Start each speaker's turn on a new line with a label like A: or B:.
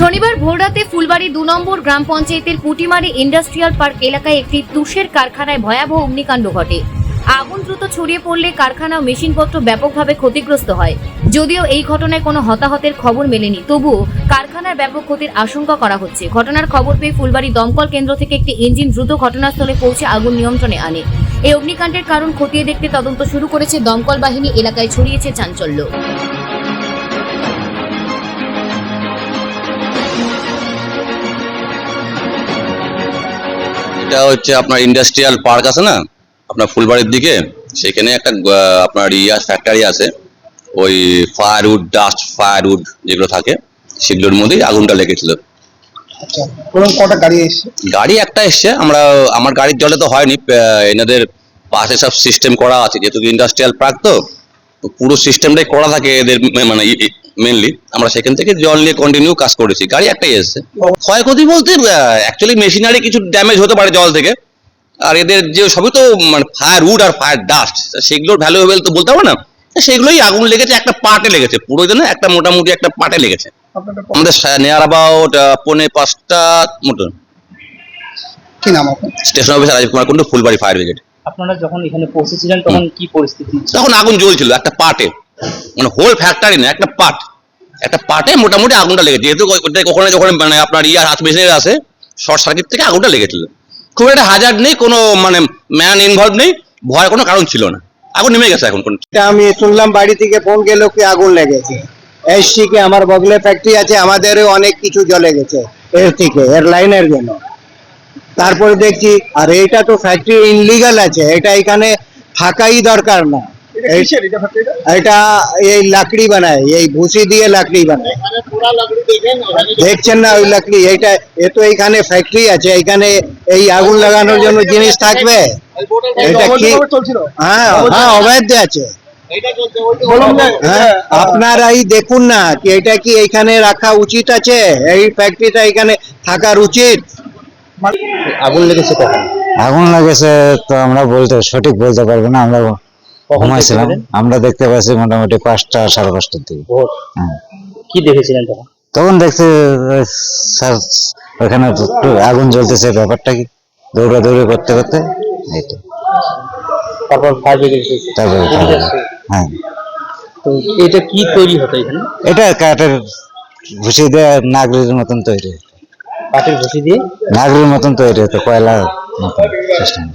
A: শনিবার ভোররাতে ফুলবাড়ি দু নম্বর গ্রাম পঞ্চায়েতের পুটিমারি ইন্ডাস্ট্রিয়াল পার্ক এলাকায় একটি তুষের কারখানায় ভয়াবহ অগ্নিকাণ্ড ঘটে। আগুন দ্রুত ছড়িয়ে পড়লে কারখানা ও মেশিনপত্র ব্যাপকভাবে ক্ষতিগ্রস্ত হয়। যদিও এই ঘটনায় কোনো হতাহতের খবর মেলেনি, তবুও কারখানার ব্যাপক ক্ষতির আশঙ্কা করা হচ্ছে। ঘটনার খবর পেয়ে ফুলবাড়ি দমকল কেন্দ্র থেকে একটি ইঞ্জিন দ্রুত ঘটনাস্থলে পৌঁছে আগুন নিয়ন্ত্রণে আনে। এই অগ্নিকাণ্ডের কারণ খতিয়ে দেখতে তদন্ত শুরু করেছে দমকল বাহিনী, এলাকায় ছড়িয়েছে চাঞ্চল্য।
B: এটা হচ্ছে আপনার ইন্ডাস্ট্রিয়াল পার্ক আছে না? আপনার ফুলবাড়ির দিকে। সেখানে একটা আপনার ইয়া ফ্যাক্টরি আছে। ওই ফায়ারউড ডাস্ট ফায়ারউড যেগুলো থাকে সেগুলোর মধ্যেই আগুনটা লেগেছিল।
C: আচ্ছা কটা গাড়ি
B: গাড়ি একটা এসছে। আমরা আমার গাড়ির জলে তো হয়নি। এনাদের পাশে সব সিস্টেম করা আছে। যেহেতু ইন্ডাস্ট্রিয়াল পার্ক তো পুরো সিস্টেমটাই করা থাকে এদের মানে মেনলি আমরা সেখান থেকে জল নিয়ে কন্টিনিউ কাজ করেছি। গাড়ি একটাই এসছে। ক্ষয়ক্ষতি বলতে অ্যাকচুয়ালি মেশিনারি কিছু ড্যামেজ হতে পারে জল থেকে। আর এদের যে সবই তো মানে ফায়ার উড আর ফায়ার ডাস্ট সেগুলোর ভ্যালুয়েবল তো বলতে পারব না। সেগুলোই আগুন লেগেছে একটা পার্টে লেগেছে। পুরো জন্য একটা মোটামুটি একটা পার্টে লেগেছে। আমাদের নেয়ার অ্যাবাউট পৌনে পাঁচটা মতন
C: কি নাম
B: station officer Rajib Kumar Kundu Phulbari fire brigade
D: আপনারা যখন এখানে পৌঁছেছিলেন তখন কি পরিস্থিতি?
B: তখন আগুন জ্বলছিল একটা পার্টে মানে হোল ফ্যাক্টরি না, একটা পার্ট একটা পার্টে মোটামুটি আগুনটা লেগেছে। যেহেতু ওখানে যখন মানে আপনার ইয়ার হাত মেশিনের আছে শর্ট সার্কিট থেকে আগুনটা লেগেছিল। খুব একটা হাজার নেই, কোনো মানে ম্যান ইনভলভ নেই, ভয়ের কোনো কারণ ছিল না। আগুন নেমে গেছে এখন
E: আমি শুনলাম বাড়ি থেকে ফোন গেল কি আগুন লেগেছে। কি, আমার বগলে ফ্যাক্টরি আছে, আমাদেরও অনেক কিছু জ্বলে গেছে এর থেকে এর লাইনের জন্য তারপরে দেখছি, আর এটা তো ফ্যাক্টরি ইনলিগাল আছে, এটা এখানে থাকাই দরকার না।
C: এটা
E: এই-
C: কিসের? এটা ফ্যাক্টরিটা
E: এটা এই লাকড়ি বানায় এই ভুসি দিয়ে লাকড়ি বানায়। দেখছেন না ওই লাকড়ি? এইটা এ তো এইখানে ফ্যাক্টরি আছে এখানে এই আগুন লাগানোর জন্য জিনিস থাকবে। এটা কি হ্যাঁ হ্যাঁ অবৈধ আছে।
C: বলুন যে
E: হ্যাঁ আপনারাই দেখুন না কি এটা কি এখানে রাখা উচিত আছে? এই ফ্যাক্টরিটা এখানে থাকার উচিত।
D: আগুন লেগেছে কখন?
F: আগুন লাগেছে তো আমরা বলতে সঠিক বলতে পারব না আমরা ঘুমাইছিলাম। আমরা দেখতে পাচ্ছি মোটামুটি পাঁচটা সাড়ে পাঁচটার দিকে। হ্যাঁ।
D: কি দেখেছিলেন তখন?
F: তখন দেখতে স্যার ওখানে আগুন জ্বলতেছে ব্যাপারটা কি? দৌড়া দৌড়াদৌড়ি করতে করতে এইটা
D: তারপর ফায়ার ব্রিগেড
F: তারপরে হ্যাঁ।
D: তো এটা কি তৈরি হতো এখানে?
F: এটা কাঠের ঘুষি দেওয়া নাগরির মতন তৈরি হতো।
D: কাঠের ঘুষি দিয়ে?
F: নাগরির মতন তৈরি হতো কয়লার মতন সিস্টেম।